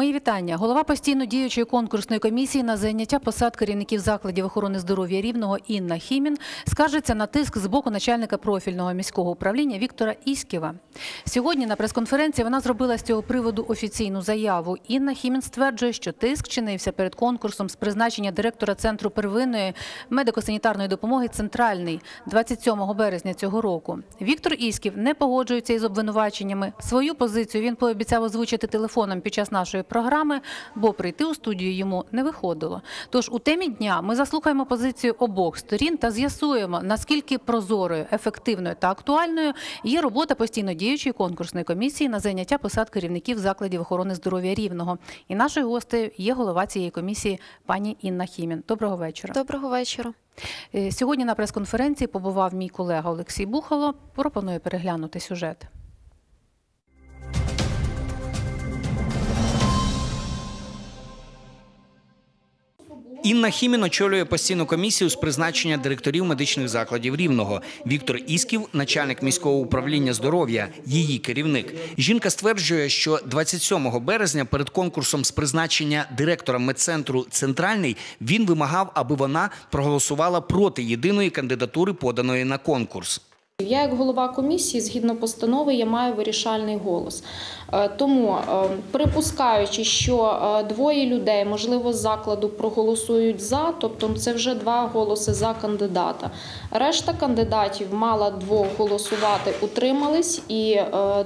Мої вітання. Голова постійно діючої конкурсної комісії на зайняття посад керівників закладів охорони здоров'я рівного Інна Хімін скаржиться на тиск з боку начальника профільного міського управління Віктора Ісківа. Сьогодні на прес-конференції вона зробила з цього приводу офіційну заяву. Інна Хімін стверджує, що тиск чинився перед конкурсом з призначення директора центру первинної медико-санітарної допомоги Центральний 27 березня цього року. Віктор Ісків не погоджується із обвинуваченнями. Свою позицію він пообіцяв озвучити телефоном під час нашої програми, бо прийти у студію йому не виходило. Тож у темі дня ми заслухаємо позицію обох сторін та з'ясуємо, наскільки прозорою, ефективною та актуальною є робота постійно діючої конкурсної комісії на зайняття посад керівників закладів охорони здоров'я рівного. І нашою гостею є голова цієї комісії пані Інна Хімін. Доброго вечора. Доброго вечора. Е, Сьогодні на прес-конференції побував мій колега Олексій Бухало. Пропоную переглянути сюжет. Інна Хімін очолює постійну комісію з призначення директорів медичних закладів Рівного. Віктор Ісків, начальник міського управління здоров'я, її керівник. Жінка стверджує, що 27 березня перед конкурсом з призначення директора медцентру Центральний він вимагав, аби вона проголосувала проти єдиної кандидатури, поданої на конкурс. Я, як голова комісії, згідно постанови, я маю вирішальний голос. Е, Тому, е, припускаючи, що е, двоє людей, можливо, з закладу проголосують за, тобто це вже два голоси за кандидата. Решта кандидатів мала двох голосувати, утримались, і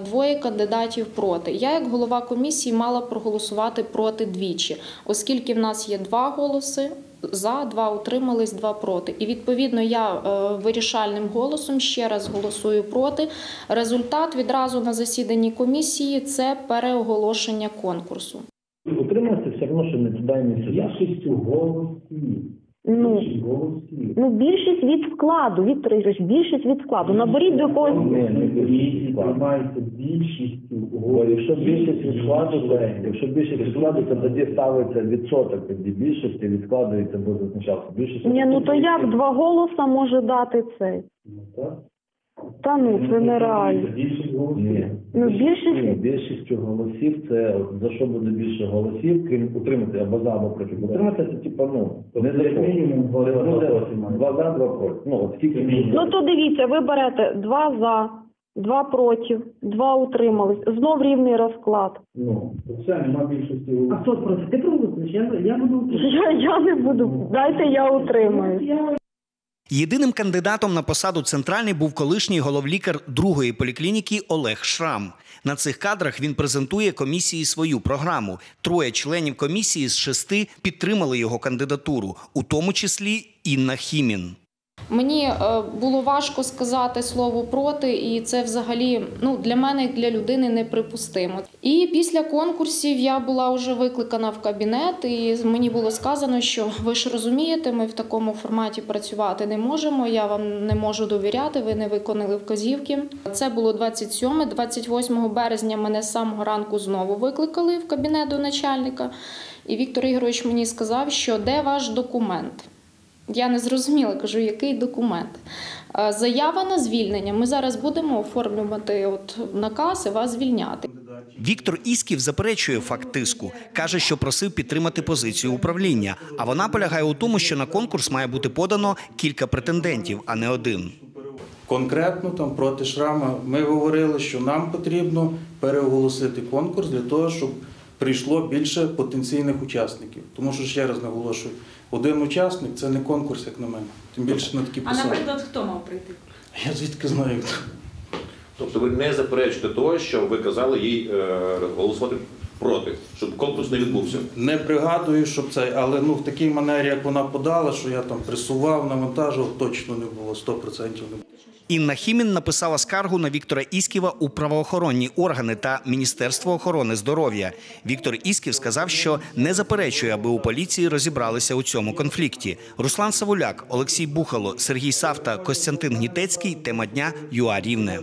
двоє кандидатів проти. Я, як голова комісії, мала проголосувати проти двічі, оскільки в нас є два голоси. За два утримались, два проти. І відповідно я е, вирішальним голосом ще раз голосую проти. Результат відразу на засіданні комісії це переоголошення конкурсу. Утриматися все одно, що не туди не сюди. Голосів. Ну, ну більшість від складу, Віктор Ігорович, більшість від складу. Наберіть до когось. Не, не приймається більшістю голосів. Якщо більшість від вкладу, то, якщо більшість від вкладу, то тоді ставиться відсоток тоді більшості від складу і це буде зазначатися. Більшість Ні, ну то як два голоса може дати цей? Ну, так. Та ну це нереально. Більшість голосів. Ні. Ну, більшість- Ні, більшістю голосів це за що буде більше голосів, крім утримати або за, або проти. Утримати це типа ну не за мінімум два за, два проти. Ну от скільки мінімум. Ну то дивіться, ви берете два за, два проти, два утримались. Знов рівний розклад. Ну, це нема більшості А голосів. хто проти? Ти проголосуєш? Я, я буду Я, я не буду. Дайте я утримаюсь. Єдиним кандидатом на посаду центральний був колишній головлікар другої поліклініки Олег Шрам. На цих кадрах він презентує комісії свою програму. Троє членів комісії з шести підтримали його кандидатуру, у тому числі Інна Хімін. Мені е, було важко сказати слово проти, і це взагалі ну для мене, як для людини, неприпустимо. І після конкурсів я була вже викликана в кабінет, і мені було сказано, що ви ж розумієте, ми в такому форматі працювати не можемо. Я вам не можу довіряти. Ви не виконали вказівки. Це було 27 28 березня. Мене з самого ранку знову викликали в кабінет до начальника. І Віктор Ігорович мені сказав, що де ваш документ. Я не зрозуміла, кажу, який документ. Е, Заява на звільнення. Ми зараз будемо оформлювати от наказ і вас звільняти. Віктор Ісків заперечує факт тиску. каже, що просив підтримати позицію управління. А вона полягає у тому, що на конкурс має бути подано кілька претендентів, а не один. Конкретно там проти шрама ми говорили, що нам потрібно переоголосити конкурс для того, щоб прийшло більше потенційних учасників. Тому що ще раз наголошую, один учасник це не конкурс, як на мене. Тим більше на такі А наприклад, хто мав прийти? Я звідки знаю. Тобто ви не заперечуєте того, що ви казали їй е, голосувати проти, щоб конкурс не відбувся. Не пригадую, щоб це, але ну в такій манері, як вона подала, що я там пресував, навантажував, точно не було 100% не було. Інна Хімін написала скаргу на Віктора Ісківа у правоохоронні органи та Міністерство охорони здоров'я. Віктор Ісків сказав, що не заперечує, аби у поліції розібралися у цьому конфлікті. Руслан Савуляк, Олексій Бухало, Сергій Савта, Костянтин Гнітецький. Тема дня ЮА Рівне.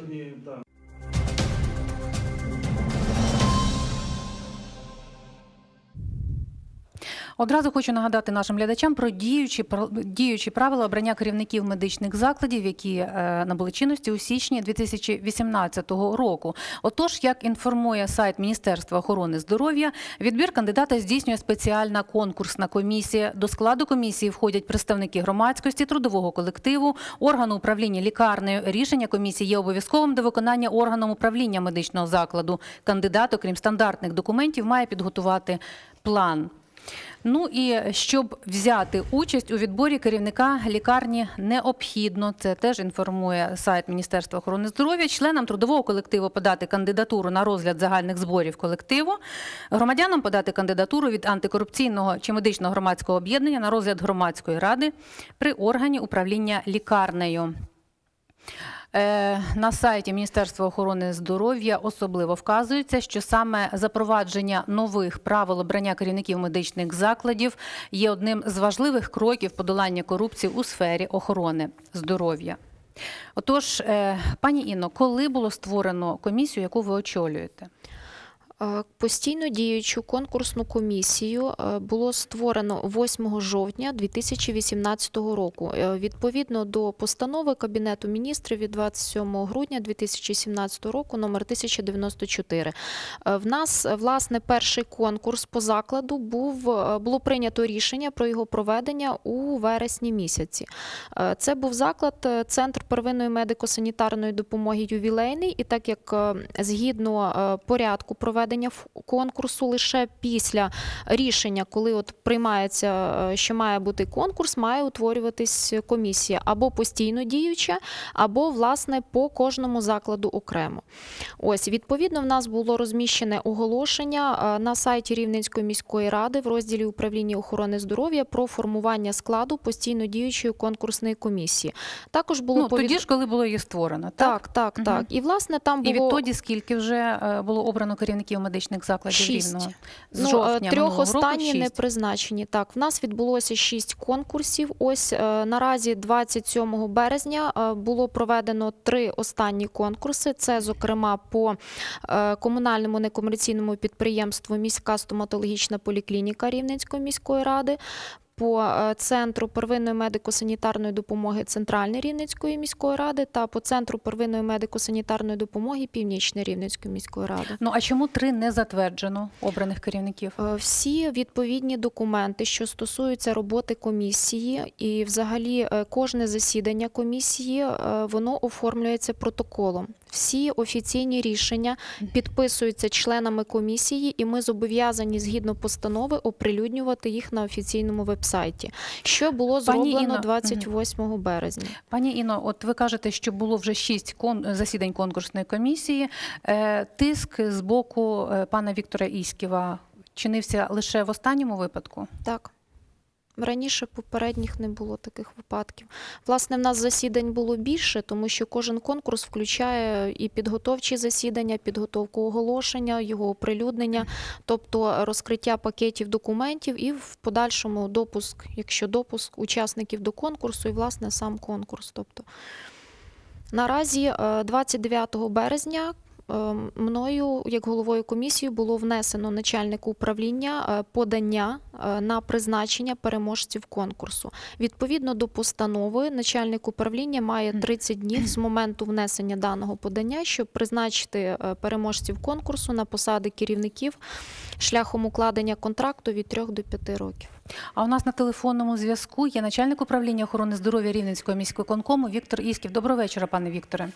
Одразу хочу нагадати нашим глядачам про діючі пр- діючі правила обрання керівників медичних закладів, які е, набули чинності у січні 2018 року. Отож, як інформує сайт Міністерства охорони здоров'я, відбір кандидата здійснює спеціальна конкурсна комісія. До складу комісії входять представники громадськості, трудового колективу, органу управління лікарнею. Рішення комісії є обов'язковим до виконання органом управління медичного закладу. Кандидат, окрім стандартних документів, має підготувати план. Ну і щоб взяти участь у відборі керівника лікарні необхідно, це теж інформує сайт Міністерства охорони здоров'я, членам трудового колективу подати кандидатуру на розгляд загальних зборів колективу, громадянам подати кандидатуру від антикорупційного чи медичного громадського об'єднання на розгляд громадської ради при органі управління лікарнею. Е, На сайті Міністерства охорони здоров'я особливо вказується, що саме запровадження нових правил обрання керівників медичних закладів є одним з важливих кроків подолання корупції у сфері охорони здоров'я. Отож, е, пані Інно, коли було створено комісію, яку ви очолюєте? Е, Постійно діючу конкурсну комісію е, було створено 8 жовтня 2018 року. Е, Відповідно до постанови Кабінету міністрів від 27 грудня 2017 року, номер 1094. Е, В нас власне перший конкурс по закладу був було прийнято рішення про його проведення у вересні місяці. Це був заклад, центр первинної медико-санітарної допомоги ювілейний, і так як згідно порядку проведення ф- конкурсу лише після рішення, коли от приймається, е, що має бути конкурс, має утворюватись комісія або постійно діюча, або власне по кожному закладу окремо. Ось відповідно в нас було розміщене оголошення е, на сайті Рівненської міської ради в розділі управління охорони здоров'я про формування складу постійно діючої конкурсної комісії. Також було Ну, тоді ж, коли було її створено, так? так, так, Мгм. так. І власне там І було відтоді скільки вже е, було обрано керівників медичних закладів Шість. рівного? З Ну, е, жовтня трьох минулого останні року не призначені. Так, в нас відбулося шість конкурсів. Ось е, наразі 27 березня е, було проведено три останні конкурси. Це, зокрема, по е, комунальному некомерційному підприємству Міська стоматологічна поліклініка Рівненської міської ради. По е, центру первинної медико-санітарної допомоги Центральної Рівненської міської ради та по центру первинної медико-санітарної допомоги Північної Рівненської міської ради. Ну а чому три не затверджено обраних керівників? Е, Всі відповідні документи, що стосуються роботи комісії, і взагалі е, кожне засідання комісії, воно оформлюється протоколом. Всі офіційні рішення підписуються членами комісії, і ми зобов'язані згідно постанови оприлюднювати їх на офіційному вебсайті. Що було Пані зроблено Інно, 28 березня. Пані Іно, от ви кажете, що було вже шість кон... засідань конкурсної комісії. Е, Тиск з боку е, пана Віктора Іськіва чинився лише в останньому випадку. Так. Раніше попередніх не було таких випадків. Власне, в нас засідань було більше, тому що кожен конкурс включає і підготовчі засідання, підготовку оголошення, його оприлюднення, тобто розкриття пакетів документів і в подальшому допуск, якщо допуск учасників до конкурсу, і власне сам конкурс. Тобто наразі е, 29 березня. Е, Мною, як головою комісії, було внесено начальнику управління е, подання е, на призначення переможців конкурсу. Відповідно до постанови, начальник управління має 30 днів з моменту внесення даного подання, щоб призначити е, переможців конкурсу на посади керівників шляхом укладення контракту від 3 до 5 років. А у нас на телефонному зв'язку є начальник управління охорони здоров'я Рівненського міського конкому Віктор Ісків. Доброго вечора, пане Вікторе.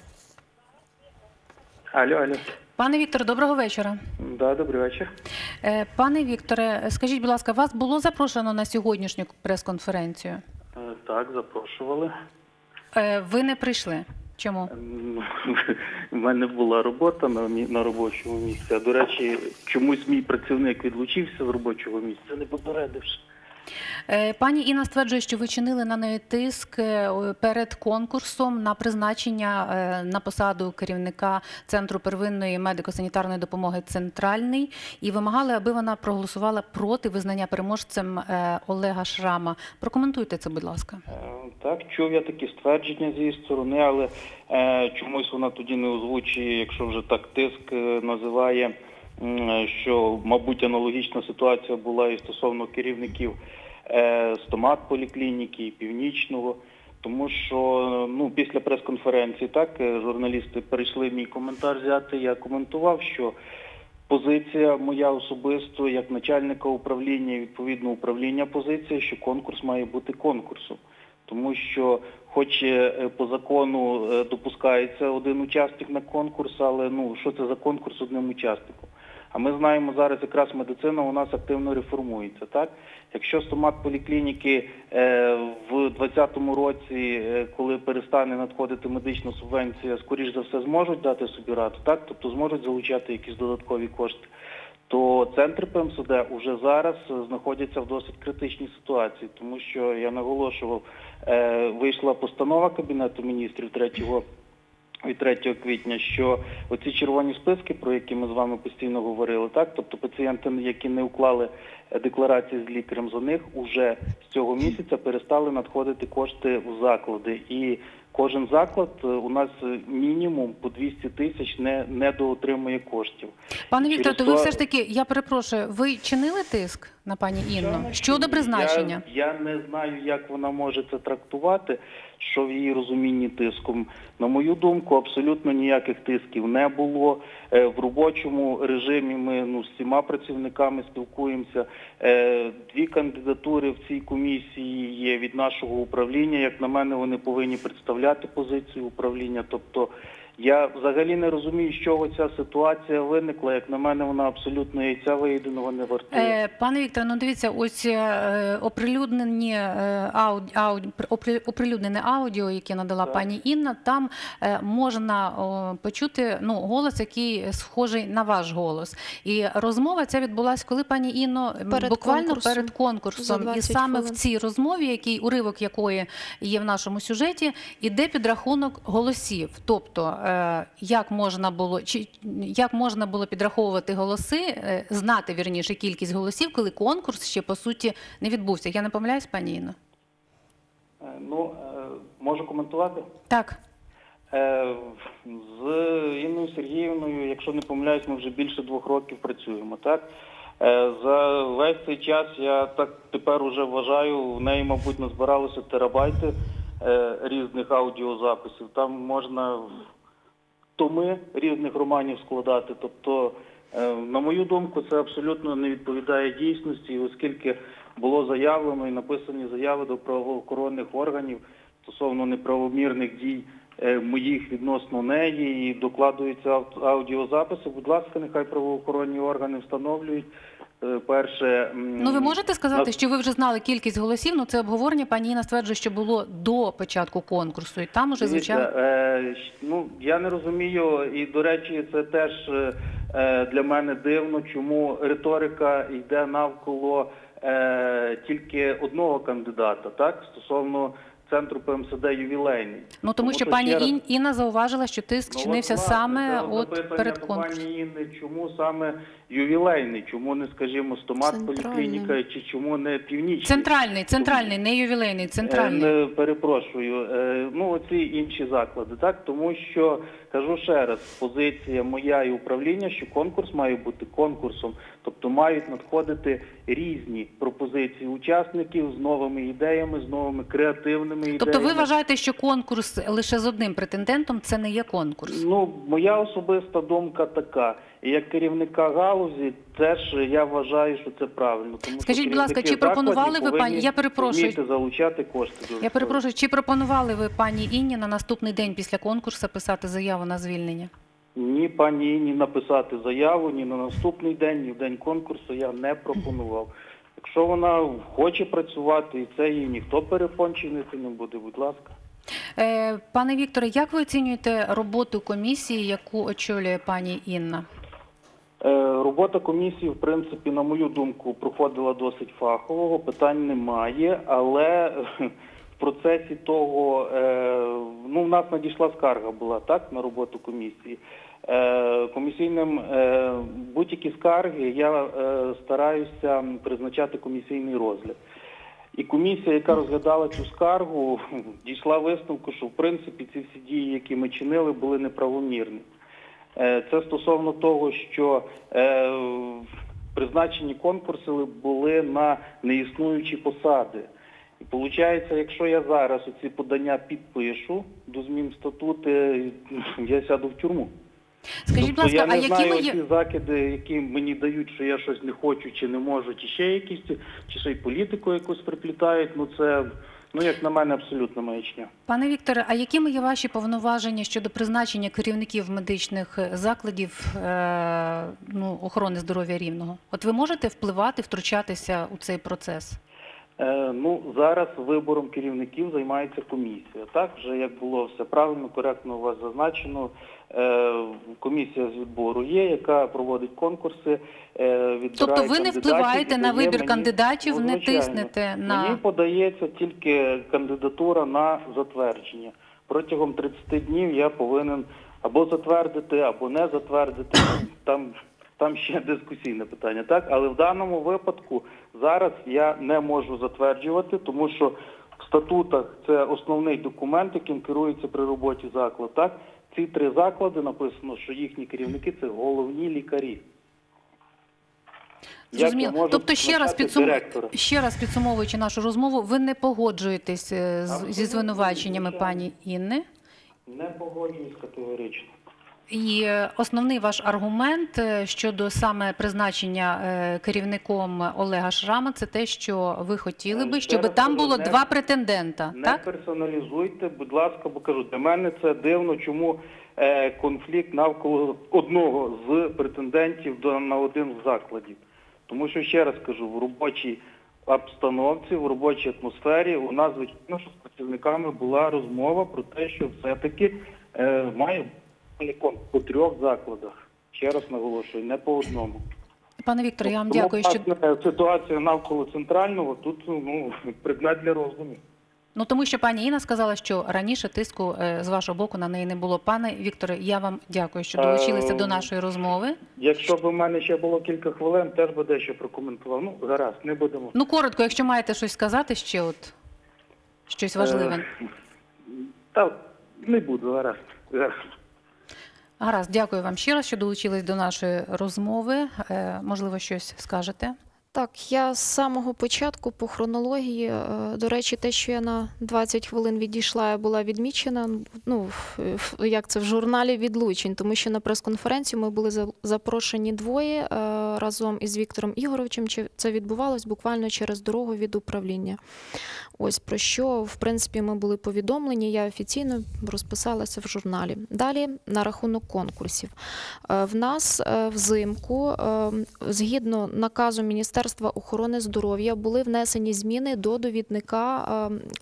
Алло, алло. Пане Вікторе, доброго вечора. Да, добрий вечір. Е, Пане Вікторе, скажіть, будь ласка, вас було запрошено на сьогоднішню прес-конференцію? Е, Так, запрошували. Е, Ви не прийшли. Чому? У мене була робота на, на робочому місці. А до речі, чомусь мій працівник відлучився з робочого місця, не попередивши. Е, Пані Інна стверджує, що ви чинили на неї тиск е, перед конкурсом на призначення е, на посаду керівника Центру первинної медико-санітарної допомоги Центральний і вимагали, аби вона проголосувала проти визнання переможцем Олега Шрама. Прокоментуйте це, будь ласка. Так, чув я такі ствердження з її сторони, але чомусь вона тоді не озвучує, якщо вже так тиск називає що, мабуть, аналогічна ситуація була і стосовно керівників стомат поліклініки північного. Тому що ну після прес-конференції так е, журналісти перейшли мій коментар взяти. Я коментував, що позиція моя особисто як начальника управління, відповідно управління позиція, що конкурс має бути конкурсом. Тому що, хоч е, по закону е, допускається один учасник на конкурс, але ну що це за конкурс одним учасником? А ми знаємо зараз якраз медицина у нас активно реформується. Так, якщо стомат поліклініки е, в 2020 році, е, коли перестане надходити медична субвенція, скоріш за все зможуть дати собі раду, так, тобто зможуть залучати якісь додаткові кошти. То центри ПМСД уже зараз знаходяться в досить критичній ситуації, тому що я наголошував, е, вийшла постанова Кабінету міністрів 3 від 3 квітня, що оці червоні списки, про які ми з вами постійно говорили, так, тобто пацієнти, які не уклали е, декларації з лікарем, за них уже з цього місяця перестали надходити кошти в заклади. І кожен заклад е, у нас е, мінімум по 200 тисяч не, не доотримує коштів. Пане Через Вікторе, то ви все ж таки, я перепрошую, ви чинили тиск на пані Інну щодо призначення? Я, я не знаю, як вона може це трактувати, що в її розумінні тиском. На мою думку, абсолютно ніяких тисків не було. Е, В робочому режимі ми ну, з всіма працівниками спілкуємося. Е, Дві кандидатури в цій комісії є від нашого управління. Як на мене, вони повинні представляти позицію управління. Тобто я взагалі не розумію, з чого ця ситуація виникла. Як на мене, вона абсолютно яйця виєденого не вартує. Е, пане Вікторе, ну дивіться, ось е, оприлюднені е, ауд, оприлюднене аудіо, яке надала Так. пані Інна. Там е, можна почути ну, голос, який схожий на ваш голос. І розмова ця відбулася, коли пані Інно Перед буквально конкурсом. перед конкурсом. І 20 саме в цій розмові, який уривок якої є в нашому сюжеті, іде підрахунок голосів. Тобто, як можна було чи як можна було підраховувати голоси, е, знати вірніше кількість голосів, коли конкурс ще по суті не відбувся. Я не помиляюсь, пані Інно? Е, Ну, е, можу коментувати. Так. Е, З Інною Сергіївною, якщо не помиляюсь, ми вже більше двох років працюємо, так? Е, За весь цей час я так тепер уже вважаю, в неї, мабуть, назбиралося терабайти е, різних аудіозаписів. Там можна томи різних романів складати. Тобто, е, на мою думку, це абсолютно не відповідає дійсності, оскільки було заявлено і написані заяви до правоохоронних органів стосовно неправомірних дій е, моїх відносно неї і докладуються аудіозаписи. Будь ласка, нехай правоохоронні органи встановлюють. Е, Перше, Ну ви можете сказати, на- що ви вже знали кількість голосів? Ну це обговорення. Пані Інна стверджує, що було до початку конкурсу, і там уже звучало. е, ну я не розумію, і до речі, це теж е, для мене дивно, чому риторика йде навколо е, тільки одного кандидата, так стосовно центру ПМСД ювілейний. Ну тому що пані раз- Ін- Інна зауважила, що тиск Ну, чинився власне, саме от перед конкурсом. Пані Інни, чому саме ювілейний, чому не, скажімо, стомат поліклініка, чи чому не північний? Центральний, центральний, не ювілейний, центральний. Е, перепрошую. Е, Ну, оці інші заклади, так? Тому що, кажу ще раз, позиція моя і управління, що конкурс має бути конкурсом. Тобто мають надходити різні пропозиції учасників з новими ідеями, з новими креативними ідеями. Тобто ви вважаєте, що конкурс лише з одним претендентом це не є конкурс? Ну, моя особиста думка така. І як керівника галузі, теж я вважаю, що це правильно. Тому Скажіть, будь ласка, чи пропонували ви, пані- я перепрошую. залучати кошти. Я перепрошую, чи пропонували ви пані Інні на наступний день після конкурсу писати заяву на звільнення? Ні, пані ні написати заяву, ні на наступний день, ні в день конкурсу я не пропонував. Якщо вона хоче працювати, і це їй ніхто перепон чинити не буде, будь ласка. Е, пане Вікторе, як ви оцінюєте роботу комісії, яку очолює пані Інна? Е, Робота комісії, в принципі, на мою думку, проходила досить фахового, питань немає, але е, в процесі того, е, ну, в нас надійшла скарга була, так, на роботу комісії. Комісійним будь-які скарги я стараюся призначати комісійний розгляд. І комісія, яка розглядала цю скаргу, дійшла висновку, що в принципі ці всі дії, які ми чинили, були неправомірні. Е, Це стосовно того, що е, призначені конкурси були на неіснуючі посади. І виходить, якщо я зараз оці подання підпишу до змін в статут, е, я сяду в тюрму. Скажіть, будь Тобто ласка, я а не якими знаю ці закиди, які мені дають, що я щось не хочу, чи не можу, чи ще якісь, чи ще й політику якусь приплітають. Ну це, ну як на мене, абсолютно маячня. пане Вікторе? А якими є ваші повноваження щодо призначення керівників медичних е, закладів е, ну, охорони здоров'я рівного? От ви можете впливати, втручатися у цей процес? Е, ну зараз вибором керівників займається комісія. Так вже як було все правильно, коректно у вас зазначено. Е, комісія з відбору є, яка проводить конкурси. Е, Тобто ви не впливаєте на вибір мені- кандидатів, не тиснете на Мені подається тільки кандидатура на затвердження. Протягом 30 днів я повинен або затвердити, або не затвердити. Там, там ще дискусійне питання, так? Але в даному випадку зараз я не можу затверджувати, тому що в статутах це основний документ, яким керується при роботі заклад. Так? Ці три заклади написано, що їхні керівники це головні лікарі. Зрозуміло. Тобто ще раз підсум... ще раз підсумовуючи нашу розмову, ви не погоджуєтесь е, з- зі звинуваченнями пані Інни. Не погоджуюсь категорично. І е, основний ваш аргумент е, щодо саме призначення е, керівником Олега Шрама це те, що ви хотіли би, щоб там було не- два претендента, Не так? персоналізуйте, будь ласка, бо кажу, для мене це дивно, чому конфлікт навколо одного з претендентів на один з закладів. Тому що, ще раз кажу, в робочій обстановці, в робочій атмосфері у нас, звичайно, що з працівниками була розмова про те, що все-таки е, має конкурс трьох закладах. Ще раз наголошую, не по одному. Пане Вікторе, я вам Тому, дякую, що ситуація навколо центрального тут ну, предмет для роздумів. ну тому, що пані Інна сказала, що раніше тиску е, з вашого боку на неї не було. Пане Вікторе, я вам дякую, що долучилися Е, до нашої розмови. Якщо б у мене ще було кілька хвилин, теж би дещо прокоментував. Ну, гаразд, не будемо. Ну коротко, якщо маєте щось сказати, ще от щось важливе. Е, Та не буду, гаразд. гаразд. Гаразд, дякую вам раз, що долучились до нашої розмови. Е, можливо, щось скажете. Так, я з самого початку по хронології, е, до речі, те, що я на 20 хвилин відійшла, я була відмічена. Ну як це в журналі відлучень, тому що на прес-конференцію ми були за- запрошені двоє е, разом із Віктором Ігоровичем. Чи Це відбувалось буквально через дорогу від управління. Ось про що, в принципі, ми були повідомлені. Я офіційно розписалася в журналі. Далі на рахунок конкурсів. Е, В нас е, взимку, е, згідно наказу Міністерства охорони здоров'я, були внесені зміни до довідника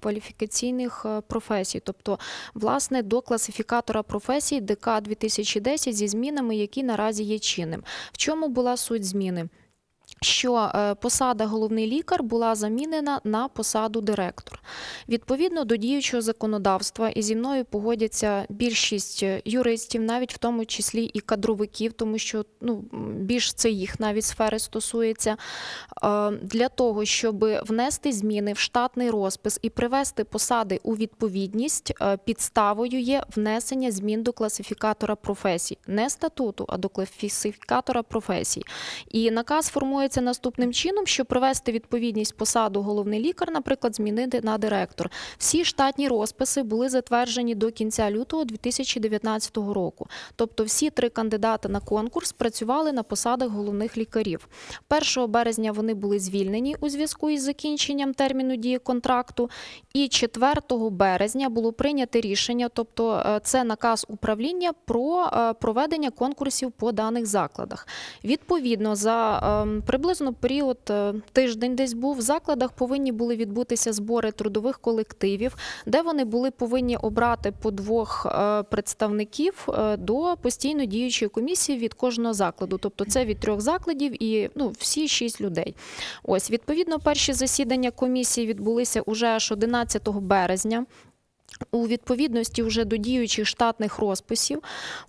кваліфікаційних професій, тобто, власне, до класифікатора професій ДК 2010 зі змінами, які наразі є чинним. В чому була суть зміни? Що е, посада головний лікар була замінена на посаду директор. Відповідно до діючого законодавства, і зі мною погодяться більшість е, юристів, навіть в тому числі і кадровиків, тому що ну, більш це їх навіть сфери стосується. Е, Для того, щоб внести зміни в штатний розпис і привести посади у відповідність, підставою є внесення змін до класифікатора професій, не статуту, а до класифікатора професій. І наказ формується наступним чином, щоб привести відповідність посаду головний лікар, наприклад, змінити на директор. Всі штатні розписи були затверджені до кінця лютого 2019 року. Тобто всі три кандидати на конкурс працювали на посадах головних лікарів. 1 березня вони були звільнені у зв'язку із закінченням терміну дії контракту. І 4 березня було прийнято рішення, тобто е, це наказ управління про е, проведення конкурсів по даних закладах. Відповідно, за ем, приблизно період е, тиждень десь був в закладах повинні були відбутися збори трудових колективів, де вони були повинні обрати по двох е, представників е, до постійно діючої комісії від кожного закладу. Тобто це від трьох закладів і ну, всі шість людей. Ось відповідно, перші засідання комісії відбулися уже аж 11 березня. У відповідності вже до діючих штатних розписів.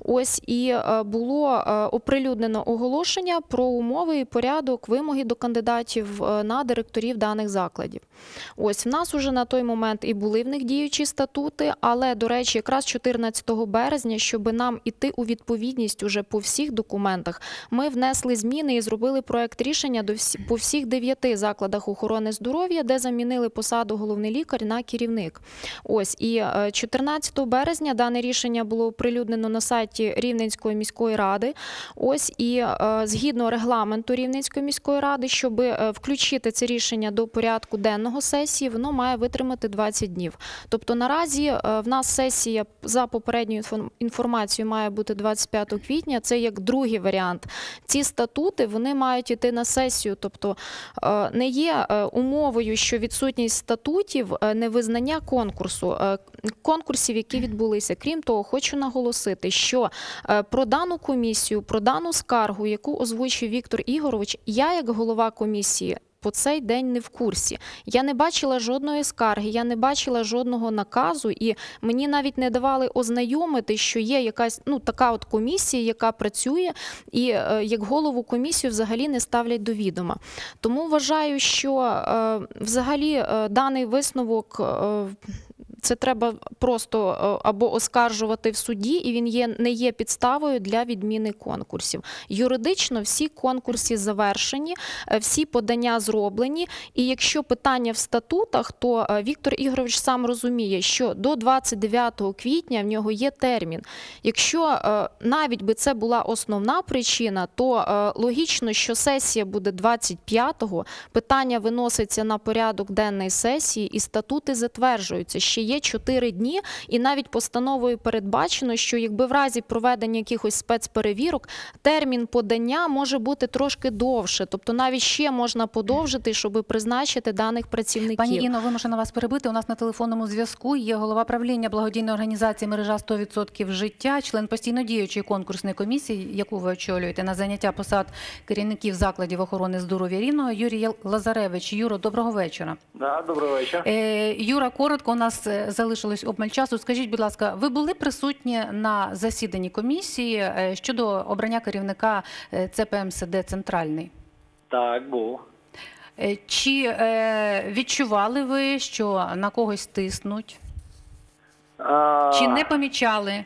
Ось і е, було е, оприлюднено оголошення про умови і порядок вимоги до кандидатів е, на директорів даних закладів. Ось в нас уже на той момент і були в них діючі статути, але до речі, якраз 14 березня, щоб нам іти у відповідність уже по всіх документах, ми внесли зміни і зробили проект рішення до всі, по всіх дев'яти закладах охорони здоров'я, де замінили посаду головний лікар на керівник. Ось і е, 14 березня дане рішення було оприлюднено на сайті Рівненської міської ради. Ось і е, згідно регламенту Рівненської міської ради, щоб е, включити це рішення до порядку денного сесії, воно має витримати 20 днів. Тобто наразі е, в нас сесія за попередньою інфор- інформацією має бути 25 квітня. Це як другий варіант. Ці статути вони мають іти на сесію, тобто е, не є е, умовою, що відсутність статутів е, невизнання конкурсу, е, конкурсів, які відбулися. Крім того, хочу наголосити, що е, про дану комісію, про дану скаргу, яку озвучив Віктор Ігорович, я як голова комісії. По цей день не в курсі. Я не бачила жодної скарги, я не бачила жодного наказу, і мені навіть не давали ознайомити, що є якась ну така от комісія, яка працює, і е, як голову комісію взагалі не ставлять до відома. Тому вважаю, що е, взагалі е, даний висновок. Е, це треба просто е, або оскаржувати в суді, і він є не є підставою для відміни конкурсів. Юридично всі конкурси завершені, е, всі подання зроблені. І якщо питання в статутах, то е, Віктор Ігорович сам розуміє, що до 29 квітня в нього є термін. Якщо навіть би це була основна причина, то логічно, що сесія буде 25-го, питання виноситься на порядок денний сесії, і статути затверджуються. Ще є 4 дні, і навіть постановою передбачено, що якби в разі проведення якихось спецперевірок термін подання може бути трошки довше, тобто навіть ще можна подовжити, щоб призначити даних працівників. Пані Інно, вимушена вас перебити. У нас на телефонному зв'язку є голова правління благодійної організації мережа 100% життя, член постійно діючої конкурсної комісії, яку ви очолюєте на заняття посад керівників закладів охорони здоров'я рівного. Юрій Лазаревич. Юро, доброго вечора. Да, добрий вечір. Е, Юра, коротко у нас е, залишилось обмаль часу. Скажіть, будь ласка, ви були присутні на засіданні комісії е, щодо обрання керівника е, ЦПМСД Центральний? Так, був. Е, Чи відчували ви, що на когось тиснуть? А, Чи не помічали?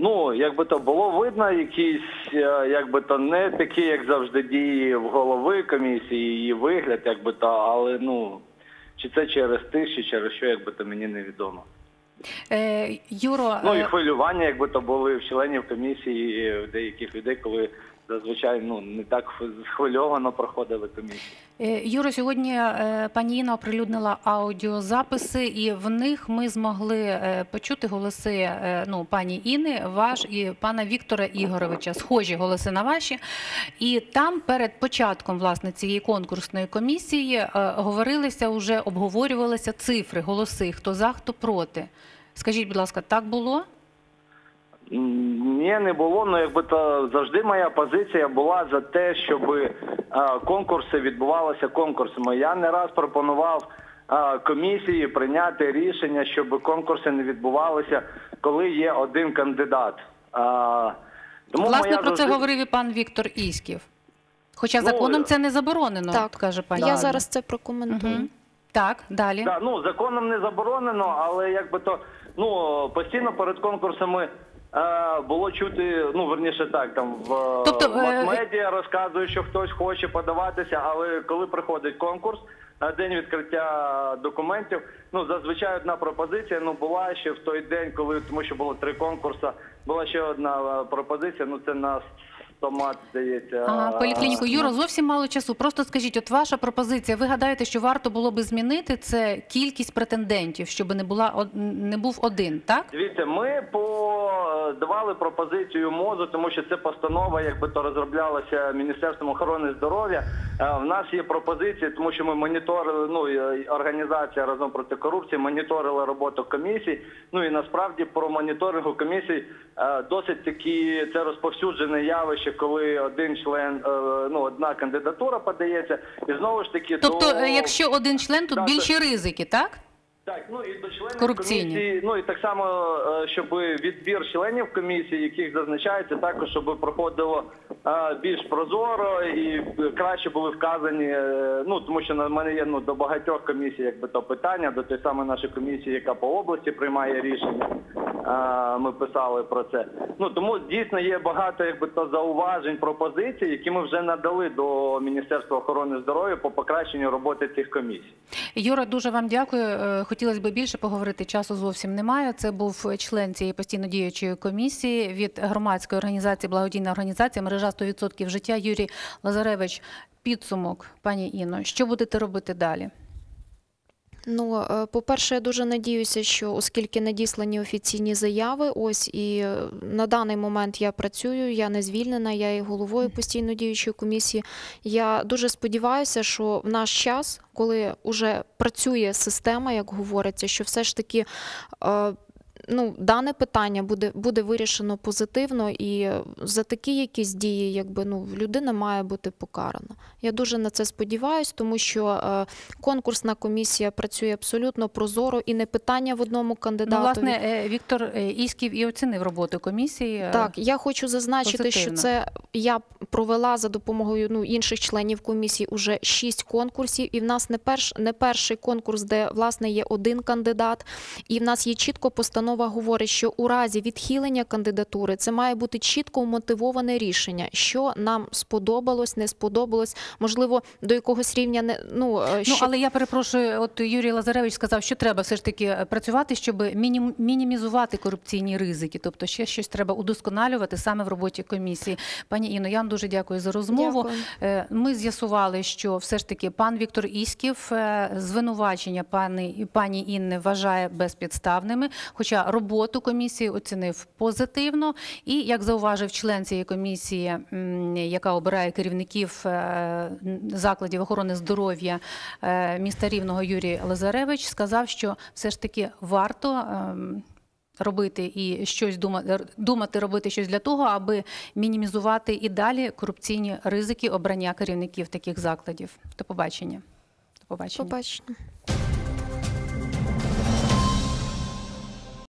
Ну, якби то було видно, якісь, якби то не такі, як завжди, дії в голови комісії, її вигляд, якби то, але ну, чи це через тиск, чи через що, якби то мені невідомо. Е, Юро, Ну і е, хвилювання, якби то були в членів комісії, деяких людей, коли зазвичай ну не так схвильовано проходили комісії. е, Юро, сьогодні е, пані Інна оприлюднила аудіозаписи, і в них ми змогли е, почути голоси ну, пані Інни, ваш і пана Віктора Ігоровича, схожі голоси на ваші. І там перед початком власне цієї конкурсної комісії говорилися вже, обговорювалися цифри, голоси, хто за, хто проти. Скажіть, будь ласка, так було? Ні, не було. Ну якби то завжди моя позиція була за те, щоб е, конкурси відбувалися конкурсами. Я не раз пропонував е, комісії прийняти рішення, щоб конкурси не відбувалися, коли є один кандидат. Е, тому Власне, про це завжди- говорив і пан Віктор Ісків. Хоча Ну, законом це не заборонено, Так, каже пані. Я зараз це прокоментую. Мгм. Так, далі. Да, ну законом не заборонено, але якби то ну постійно перед конкурсами. Е, Було чути, ну верніше так, там в е, Тобто, е, медіа розказують, що хтось хоче подаватися, але коли приходить конкурс на день відкриття документів, ну зазвичай одна пропозиція. Ну була ще в той день, коли тому що було три конкурси, була ще одна е, пропозиція. Ну це на стомат, здається. Ага, поліклініку. Е, Юро, зовсім мало часу. Просто скажіть, от ваша пропозиція. Ви гадаєте, що варто було би змінити це кількість претендентів, щоб не була не був один, так? Дивіться, ми по давали пропозицію мозу, тому що це постанова, якби то розроблялася Міністерством охорони здоров'я. Е, В нас є пропозиції, тому що ми моніторили. Ну організація разом проти корупції моніторила роботу комісій. Ну і насправді про моніторингу комісій е, досить такі це розповсюджене явище, коли один член, е, ну одна кандидатура подається, і знову ж таки Тобто, до... е, якщо один член, тут більші ризики, так? Так, Ну і до членів Корупційні. комісії, ну і так само, е, щоб відбір членів комісії, яких зазначається, також щоб проходило е, більш прозоро і краще були вказані. е, Ну тому що на мене є ну до багатьох комісій, якби то питання, до тієї самої нашої комісії, яка по області приймає рішення. Ми писали про це. Ну тому дійсно є багато, якби то зауважень, пропозицій, які ми вже надали до Міністерства охорони здоров'я по покращенню роботи цих комісій. Юра, дуже вам дякую. Хотілося б більше поговорити. Часу зовсім немає. Це був член цієї постійно діючої комісії від громадської організації, благодійна організація мережа 100% життя Юрій Лазаревич. Підсумок, пані Іно, що будете робити далі? Ну, е, по-перше, я дуже надіюся, що оскільки надіслані офіційні заяви, ось і е, на даний момент я працюю, я не звільнена, я є головою постійно діючої комісії. Я дуже сподіваюся, що в наш час, коли вже працює система, як говориться, що все ж таки. Ну, дане питання буде, буде вирішено позитивно, і за такі якісь дії, якби ну людина має бути покарана. Я дуже на це сподіваюся, тому що е, конкурсна комісія працює абсолютно прозоро і не питання в одному Ну, кандидату. власне, е, Віктор е, Іськів і оцінив роботу комісії. Е, Так, я хочу зазначити, що це я провела за допомогою ну, інших членів комісії уже шість конкурсів, і в нас не перш не перший конкурс, де власне є один кандидат. І в нас є чітко постанова говорить, що у разі відхилення кандидатури це має бути чітко вмотивоване рішення, що нам сподобалось, не сподобалось, можливо, до якогось рівня не ну, е, Ну, але я перепрошую, от Юрій Лазаревич сказав, що треба все ж таки е, працювати, щоб мінім- мінімізувати корупційні ризики. Тобто ще щось треба удосконалювати саме в роботі комісії. Пані Інно, я вам дуже дякую за розмову. Дякую. Е, Ми з'ясували, що все ж таки пан Віктор Іськів звинувачення пані, пані Інни вважає безпідставними, хоча роботу комісії оцінив позитивно. І як зауважив член цієї комісії, яка обирає керівників е, закладів охорони здоров'я е, міста Рівного Юрій Лазаревич, сказав, що все ж таки варто. ем, Робити і щось думати, думати, робити щось для того, аби мінімізувати і далі корупційні ризики обрання керівників таких закладів. До побачення. До побачення. Побачення.